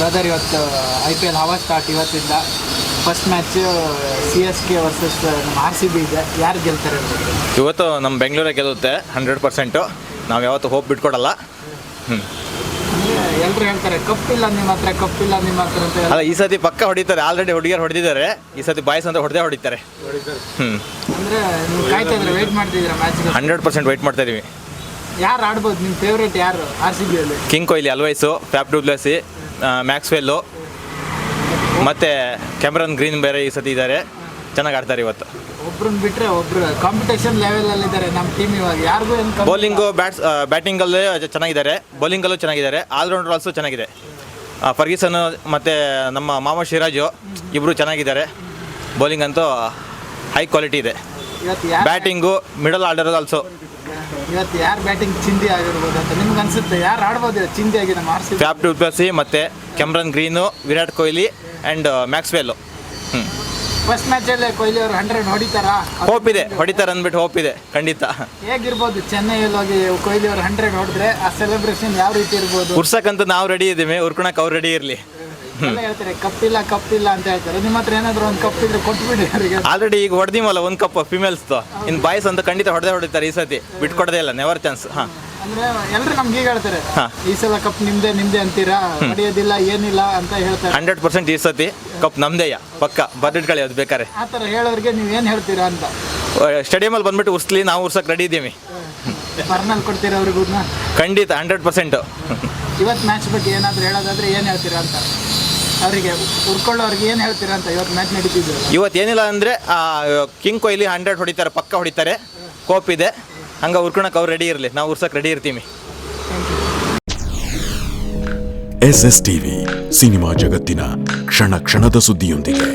Brother ಇವತ್ತು I P L ಹವಾ start ಇವತ್ತಿಂದ. First match C S K versus ನಮ್ಮ ಆರ್ ಸಿ ಬಿ ಇದೆ. ಯಾರು ಗೆಲ್ತಾರೆ ಇವತ್ತು? ನಮ್ಮ ಬೆಂಗಳೂರೇ ಗೆಲ್ಲುತ್ತೆ ಹಂಡ್ರೆಡ್ ಪರ್ಸೆಂಟು ನಾವು ಯಾವತ್ತು ಹೋಪ್ ಬಿಟ್ಕೊಡಲ್ಲ. ಹ್ಞೂ ಎಲ್ಲರೂ ಹೇಳ್ತಾರೆ ಕಪ್ಪಿಲ್ಲ ನಿಮ್ಮ ಹತ್ರ ಕಪ್ಪಿಲ್ಲ ನಿಮ್ಮ ಹತ್ರ ಅಂತ ಅಲ್ಲ ಈ ಸತಿ ಪಕ್ಕ ಹೊಡಿತಾರೆ ಆಲ್ರೆಡಿ ಹುಡುಗಿಯರು ಹೊಡೆದಿದ್ದಾರೆ. ಈ ಸತಿ ಬಾಯ್ಸ್ ಅಂತ ಹೊಡೆದೇ ಹೊಡಿತಾರೆ. ಹ್ಞೂ ಅಂದ್ರೆ ನೀವು ಕಾಯ್ತಾ ಇದ್ರೆ ವೆಯ್ಟ್ ಮಾಡ್ತಿದ್ದೀರಾ ಮ್ಯಾಚ್ ಹಂಡ್ರೆಡ್ ಪರ್ಸೆಂಟ್ ವೆಯ್ಟ್ ಮಾಡ್ತಾ ಇದೀವಿ. ಯಾರು ಆಡ್ಬೋದು? ನಿಮ್ಮ ಫೇವ್ರೇಟ್ ಯಾರು? R C B king Kohli ಅಲ್ವೈಸು Faf ಡುಬ್ಲಸಿ Maxwell ಮತ್ತು ಕ್ಯಾಮ್ರನ್ ಗ್ರೀನ್ ಬೇರೆ ಈ ಸತಿ ಇದ್ದಾರೆ. ಚೆನ್ನಾಗಿ ಆಡ್ತಾರೆ ಇವತ್ತು. ಒಬ್ರನ್ನ ಬಿಟ್ಟರೆ ಒಬ್ರು ಕಾಂಪಿಟೇಷನ್ ಲೆವೆಲ್ ಅಲ್ಲಿ ಇದ್ದಾರೆ ನಮ್ಮ ಟೀಮ್ ಇವಾಗ. ಯಾರಿಗೂ ಏನು ಬೌಲಿಂಗು ಬ್ಯಾಟ್ಸ್ ಬ್ಯಾಟಿಂಗಲ್ಲೇ ಚೆನ್ನಾಗಿದ್ದಾರೆ. ಬೌಲಿಂಗಲ್ಲೂ ಚೆನ್ನಾಗಿದ್ದಾರೆ. ಆಲ್ರೌಂಡರ್ ಆಲ್ಸೋ ಚೆನ್ನಾಗಿದೆ. ಫರ್ಗಿಸನ್ ಮತ್ತು ನಮ್ಮ ಮಾಮ ಶಿರಾಜು ಇಬ್ಬರು ಚೆನ್ನಾಗಿದ್ದಾರೆ. ಬೌಲಿಂಗ್ ಅಂತೂ ಹೈ ಕ್ವಾಲಿಟಿ ಇದೆ ಬ್ಯಾಟಿಂಗು ಮಿಡಲ್ ಆರ್ಡರ್ ಆಲ್ಸೋ ಇವತ್ತು ಯಾರು ಬ್ಯಾಟಿಂಗ್ ಚಿಂದಿ ಆಗಿರ್ಬೋದು ಅಂತ ನಿಮ್ಗೆ ಅನ್ಸುತ್ತೆ? ಯಾರು ಆಡ್ಬೋದು ಚಿಂದಿ ಆಗಿ ನಮ್ಮ R C B? Faf Cameron ಮತ್ತು Cameron Green Virat Kohli and Maxwell ಹ್ಞೂ ಫಸ್ಟ್ ಮ್ಯಾಚಲ್ಲೇ ಕೊಹ್ಲಿ ಅವರು ಹಂಡ್ರೆಡ್ ಹೊಡಿತಾರಾ? ಹೋಪ್ ಇದೆ. ಹೊಡಿತಾರೆ ಅಂದ್ಬಿಟ್ಟು ಹೋಪ್ ಇದೆ. ಖಂಡಿತ. ಹೇಗಿರ್ಬೋದು? ಚೆನ್ನೈಯಲ್ಲಿ ಹೋಗಿ ಕೊಹ್ಲಿ ಅವರು ಹಂಡ್ರೆಡ್ ಹೊಡೆದ್ರೆ ಆ ಸೆಲೆಬ್ರೇಷನ್ ಯಾವ ರೀತಿ ಇರ್ಬೋದು? ಉರ್ಸಕ್ಕಂತ ನಾವು ರೆಡಿ ಇದ್ದೀವಿ ಉರ್ಕೊಳಕ್ಕೆ ಅವ್ರು ರೆಡಿ ಇರಲಿ. ಎಲ್ಲ ಹೇಳ್ತಾರೆ ಕಪ್ ಇಲ್ಲ ಅಂತ ಹೇಳ್ತಾರೆ. ನಿಮ್ಮ ಹತ್ರ ಏನಾದ್ರು ಒಂದು ಕಪ್ ಇದ್ರೆ ಕೊಟ್ಬಿಡಿ ಅವರಿಗೆ. ಆಲ್ರೆಡಿ ಈಗ ಹೊಡೆದಿಮಲ್ಲ ಒಂದು ಕಪ್ ಫಿಮೇಲ್ಸ್ ಇನ್ ಬಾಯ್ಸ್ ಅಂತ ಖಂಡಿತ ಹೊಡೆದೇ ಹೊಡಿತಾರೆ ಈ ಸತಿ ಬಿಟ್ಕೊಡದೇ ಇಲ್ಲ ನೆವರ್ ಚಾನ್ಸ್ ಹಾ. ಅಂದ್ರೆ ಎಲ್ಲರೂ ನಮ್ಗೆ ಈಗ ಹೇಳ್ತಾರೆ. ಈ ಸಲ ಕಪ್ ನಿಮ್ದೆ ನಿಮ್ದೆ ಅಂತೀರಾ? ನಡೆಯೋದಿಲ್ಲ ಏನಿಲ್ಲ ಅಂತ ಹೇಳ್ತಾರೆ. ಹಂಡ್ರೆಡ್ ಪರ್ಸೆಂಟ್ ಈ ಸತಿ ಕಪ್ ನಮ್ದೇಯ ಪಕ್ಕ ಬರ್ದಿಟ್ಕೊಳ್ಳಿ ಅದು ಬೇಕಾರೆ ಆ ಥರ ಹೇಳೋರಿಗೆ ನೀವು ಏನು ಹೇಳ್ತೀರಾ ಅಂತ? ಸ್ಟೇಡಿಯಮಲ್ಲಿ ಬಂದ್ಬಿಟ್ಟು ಉರ್ಸ್ಲಿ ನಾವು ಉರ್ಸಕ್ಕೆ ರೆಡಿ ಇದ್ದೀವಿ ಬರ್ನಲ್ಲಿ ಕೊಡ್ತೀರಾ ಅವ್ರಿಗೂ ಖಂಡಿತ ಹಂಡ್ರೆಡ್ ಪರ್ಸೆಂಟು ಇವತ್ತು ಮ್ಯಾಚ್ ಬಗ್ಗೆ ಏನಾದರೂ ಹೇಳೋದಾದ್ರೆ ಏನು ಹೇಳ್ತೀರಾ ಅಂತ? ಅವರಿಗೆ ಉರ್ಕೊಳ್ಳೋರಿಗೆ ಏನು ಹೇಳ್ತೀರಾ ಅಂತ ಇವತ್ತು ಮ್ಯಾಚ್ ನಡೀತಿದ್ರು ಇವತ್ತು ಏನಿಲ್ಲ ಅಂದರೆ ಕಿಂಗ್ ಕೊಹ್ಲಿ ಹಂಡ್ರೆಡ್ ಹೊಡಿತಾರೆ ಪಕ್ಕ ಹೊಡಿತಾರೆ. ಕೋಪ್ ಇದೆ. ಹಂಗೆ ಉರ್ಕೊಳಕ್ಕೆ ಅವ್ರು ರೆಡಿ ಇರಲಿ. ನಾವು ಉರ್ಸಕ್ಕೆ ರೆಡಿ ಇರ್ತೀವಿ. ಎಸ್ ಎಸ್ ಟಿವಿ ಸಿನಿಮಾ ಜಗತ್ತಿನ ಕ್ಷಣ ಕ್ಷಣದ ಸುದ್ದಿಯೊಂದಿಗೆ.